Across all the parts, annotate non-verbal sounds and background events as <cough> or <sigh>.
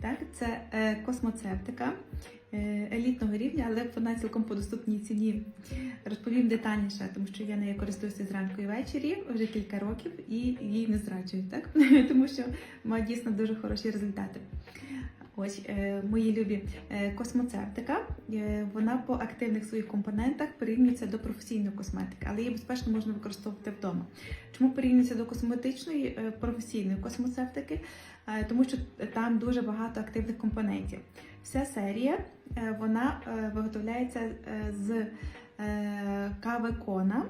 Так, це е, космоцептика е, елітного рівня, але вона цілком по доступній ціні. Розповім детальніше, тому що я нею користуюся зранку і ввечері вже кілька років і їй не зраджую, так? <laughs> тому що має дійсно дуже хороші результати. Ось е, мої любі е, космоцептика. Е, вона по активних своїх компонентах порівнюється до професійної косметики, але її безпечно можна використовувати вдома. Чому порівнюється до косметичної професійної космоцептики? Е, тому що там дуже багато активних компонентів. Вся серія вона виготовляється з кави кона.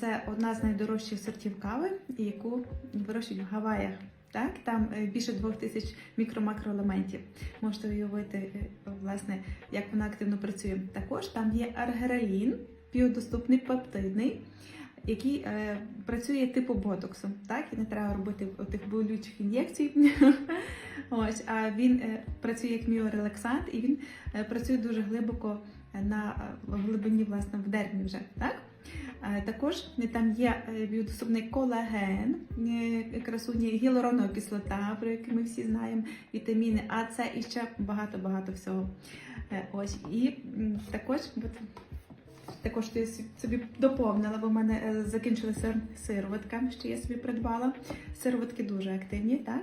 Це одна з найдорожчих сортів кави, яку вирощують в Гаваях. Так, там е, більше двох тисяч мікро-макроелементів. Можете уявити, е, власне, як вона активно працює. Також там є аргералін, біодоступний пептидний, який е, працює типу ботоксу. Так, і не треба робити тих болючих ін'єкцій. <laughs> Ось, а він е, працює як міорелаксант, і він е, працює дуже глибоко на е, глибині, власне, в дермі вже. Так? Е, Також там є відсутний колаген, е, красуні, гіалуронова кислота, про яку ми всі знаємо, вітаміни А, С і ще багато-багато всього. Е, Ось. І також, також я собі доповнила, бо в мене е, закінчилася сироватка, що я собі придбала. Сироватки дуже активні, так?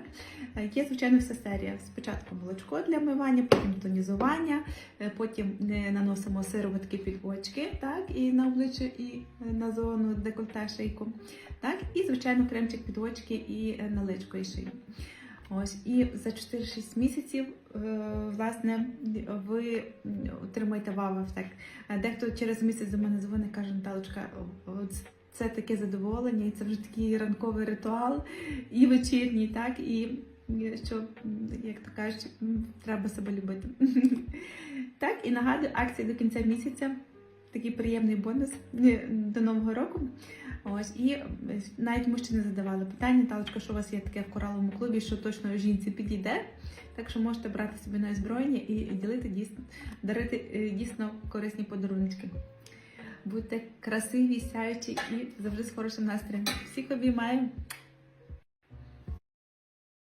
Е, Є, звичайно, вся серія. Спочатку молочко для вмивання, потім тонізування, е, потім наносимо сироватки під очки, так, і на обличчя, і на зону декольте шийку. Так, і, звичайно, кремчик під очки і на личко і шию. Ось, і за 4-6 місяців, е, власне, ви отримаєте вау-ефект. Е, Дехто через місяць до мене дзвонить, каже, Наталочка, це таке задоволення, і це вже такий ранковий ритуал, і вечірній, так, і що, як то кажуть, треба себе любити. <laughs> Так, і нагадую, акція до кінця місяця. Такий приємний бонус е, до нового року. Ось і е, навіть мужчини задавали питання, Талочка, що у вас є таке в кораловому клубі, що точно жінці підійде. Так що можете брати собі на озброєння і ділити дійсно, дарити е, дійсно корисні подарунки. Будьте красиві, сяючі і завжди з хорошим настроєм. Всіх обіймаю.